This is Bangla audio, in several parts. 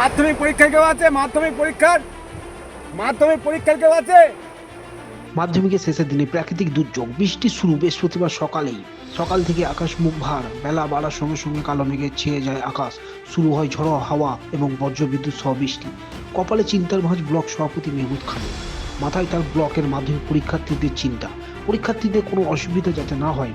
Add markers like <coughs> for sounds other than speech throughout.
মাধ্যমিক পরীক্ষা কেউ আছে? মাধ্যমিক পরীক্ষার? মাধ্যমিক পরীক্ষার কেউ আছে? মাধ্যমিকের শেষের দিনে প্রাকৃতিক দুর্যোগ, বৃষ্টি শুরু বৃহস্পতিবার সকালেই। সকাল থেকে আকাশ মুখ ভার, বেলা বাড়ার সঙ্গে সঙ্গে কালো মেঘে ছেয়ে যায় আকাশ। শুরু হয় ঝড়ো হাওয়া এবং বজ্রবিদ্যুৎ সহ বৃষ্টি। কপালে চিন্তার ভাঁজ ব্লক সভাপতি মেহমুদ খানের মাথায় তার ব্লকের মাধ্যমিক পরীক্ষার্থীদের চিন্তা। পরীক্ষার্থীদের কোনো অসুবিধা যাতে না হয়,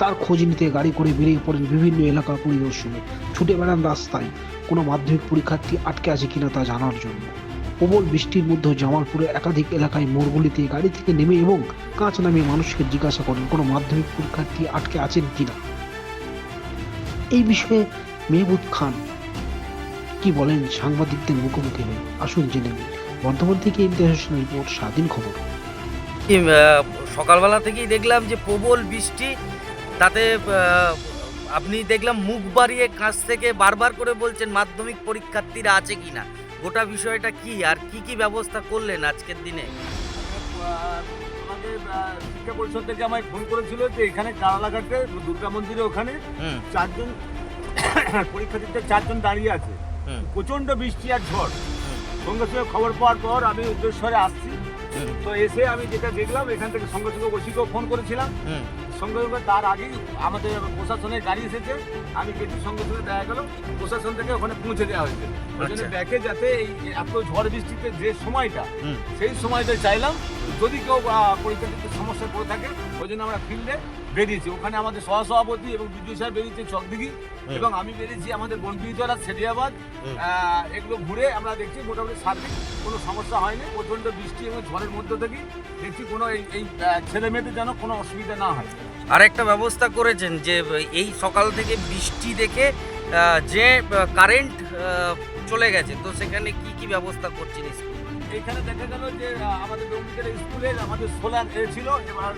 তার খোঁজ নিতে গাড়ি করে বেরিয়ে পড়েন বিভিন্ন এলাকা পরিদর্শনে। ছুটে বেড়ান রাস্তায়। কোনো মাধ্যমিক পরীক্ষার্থী আটকে আছে কিনা তা জানার জন্য। প্রবল বৃষ্টির মধ্যে জামালপুরে একাধিক এলাকায় মোড়গুলিতে গাড়ি থেকে নেমে এবং কাঁচ নামিয়ে মানুষকে জিজ্ঞাসা করেন, কোনো মাধ্যমিক পরীক্ষার্থী আটকে আছেন কিনা? এই বিষয়ে মেহবুদ খান কি বলেন সাংবাদিকদের মুখোমুখি হয়ে? আসুন জেনে নিন বর্ধমান থেকে হোসেন রিপোর্ট, স্বাধীন খবর। সকালবেলা থেকেই দেখলাম যে প্রবল বৃষ্টি, তাতে আপনি দেখলাম মুখ বাড়িয়ে কাছ থেকে বারবার করে বলছেন মাধ্যমিক পরীক্ষার্থীরা আছে কি না? গোটা বিষয়টা কি? আর কি কি ব্যবস্থা করলেন আজকের দিনে? আমাদের শিক্ষা পরিষদ থেকে আমায় ফোন করেছিল যে এখানে কারালাঘাটে দুর্গা মন্দিরে ওখানে চারজন <coughs> পরীক্ষার্থীদের চারজন দাঁড়িয়ে আছে। হুম। প্রচণ্ড বৃষ্টি আর ঝড়। সঙ্গে সঙ্গে খবর পাওয়ার পর আমি উদ্দেশ্যরে আসছি। তো এসে আমি যেটা দেখলাম এখান থেকে সঙ্গে সঙ্গে ওসিকেও ফোন করেছিলাম। সঙ্গে সঙ্গে তার আগেই আমাদের প্রশাসনের গাড়ি এসেছে। আমি গেছি সঙ্গে সঙ্গে দেখা গেল প্রশাসন থেকে ওখানে পৌঁছে দেওয়া হয়েছে। ওই জন্য আচ্ছা। ব্যাকে যাতে এই এত ঝড় বৃষ্টিতে যে সময়টা সেই সময়টা চাইলাম যদি কেউ আহ, পরীক্ষার্থীতে সমস্যায় পড়ে থাকে ওই জন্য আমরা ফিল্ডে বেরিয়েছি। ওখানে আমাদের সহসভাপতি এবং বিজয় সাহেব বেরিয়েছে চকদিঘি এবং আমি বেরিয়েছি আমাদের বনবিদ্যারা সেরিয়াবাদ এগুলো ঘুরে আমরা দেখছি মোটামুটি সার্বিক কোনো সমস্যা হয়নি। প্রচণ্ড বৃষ্টি এবং ঝড়ের মধ্যে থেকেই দেখছি কোনো এই এই ছেলে মেয়েদের যেন কোনো অসুবিধা না হয়। আর একটা ব্যবস্থা করেছেন যে এই সকাল থেকে বৃষ্টি দেখে যে কারেন্ট চলে গেছে তো সেখানে কি কি ব্যবস্থা করছেন স্কুল? এখানে দেখা গেল যে আমাদের ডোমডিকের স্কুলের আমাদের সোলার এ ছিল এবার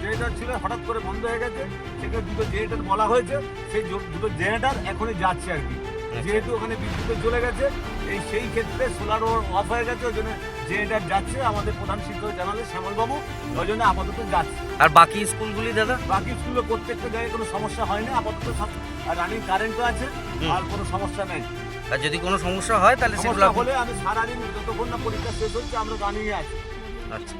জেনারেটর ছিল হঠাৎ করে বন্ধ হয়ে গেছে সেখানে দুটো জেনারেটর বলা হয়েছে সেই দুটো জেনারেটর এখনই যাচ্ছে আর কি। যেহেতু ওখানে বিদ্যুৎ চলে গেছে এই সেই ক্ষেত্রে সোলার অফ হয়ে গেছে ওই জন্য জেনারেটর যাচ্ছে আমাদের প্রধান শিক্ষক জানালে শ্যামলবাবু ওই জন্য আপাতত যাচ্ছে। আর বাকি স্কুলগুলি দাদা? বাকি স্কুলে প্রত্যেকটা জায়গায় কোনো সমস্যা হয় না আপাতত রানিং কারেন্টও আছে। আর কোনো সমস্যা নেই। আর যদি কোনো সমস্যা হয় তাহলে সেগুলো বলে হলে আমি সারাদিন যতক্ষণ না পরীক্ষা শেষ হচ্ছে আমরা রানিংয়ে আছি আচ্ছা।